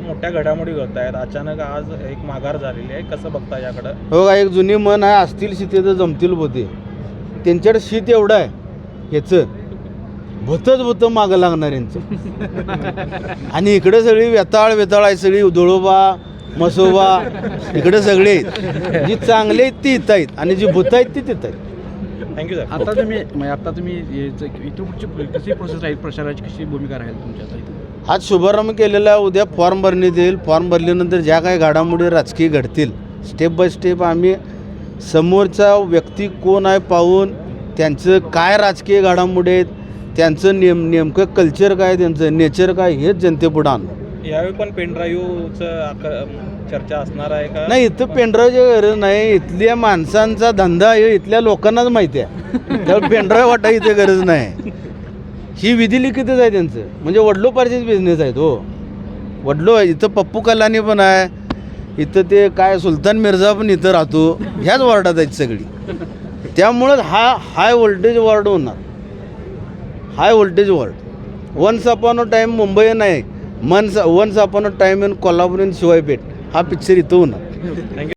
मोठ्या घडामोडी होत आहेत अचानक आज एक माघार झालेली आहे. कसं बघता याकडं? हो का एक जुनी मन आहे असतील शीते तर जमतील भूते त्यांच्याकडे शीत एवढं आहे ह्याचं. भूतच भूत मागं लागणार यांचं. आणि इकडे सगळी वेताळ वेताळ आहे सगळी उदळोबा मसोबा इकडे सगळे आहेत. जी चांगली आहेत ती इथं आहेत. आणि जी भूत आहेत ती तिथं आहेत. थँक्यू सर आता तुम्ही म्हणजे आता तुम्ही इथून पुढची कशी प्रोसेस राहील प्रचाराची कशी भूमिका राहील तुमच्या? आज शुभारंभ केलेला आहे. उद्या फॉर्म भरण्यात येईल फॉर्म भरल्यानंतर ज्या काही घडामोडी राजकीय घडतील स्टेप बाय स्टेप आम्ही समोरचा व्यक्ती कोण आहे पाहून त्यांचं काय राजकीय घडामोडी आहेत त्यांचं नेम नेमकं कल्चर काय त्यांचं नेचर काय हेच जनतेपुढं आणू यावेळी पण पेनड्राईव्हचं चर्चा असणार आहे का? नाही इथं पेनड्राईव्हची गरज नाही. इथल्या माणसांचा धंदा हे इथल्या लोकांनाच माहिती आहे. त्यामुळे पेनड्राईव्ह वाटा इथे गरज नाही. ही विधी लिखितच आहे त्यांचं. म्हणजे वडलोपारचेच बिझनेस आहेत हो. वडलो इथं पप्पू कलानी पण आहे. इथं ते काय सुलतान मिर्झा पण इथं राहतो. ह्याच वॉर्डात आहेत सगळी. त्यामुळं हा हाय व्होल्टेज वॉर्ड होणार. High voltage ward once upon a time Mumbai नाही. मनस once upon a time in Kolhapur in Shivajipeth हा पिक्चर इथं होणार. थँक्यू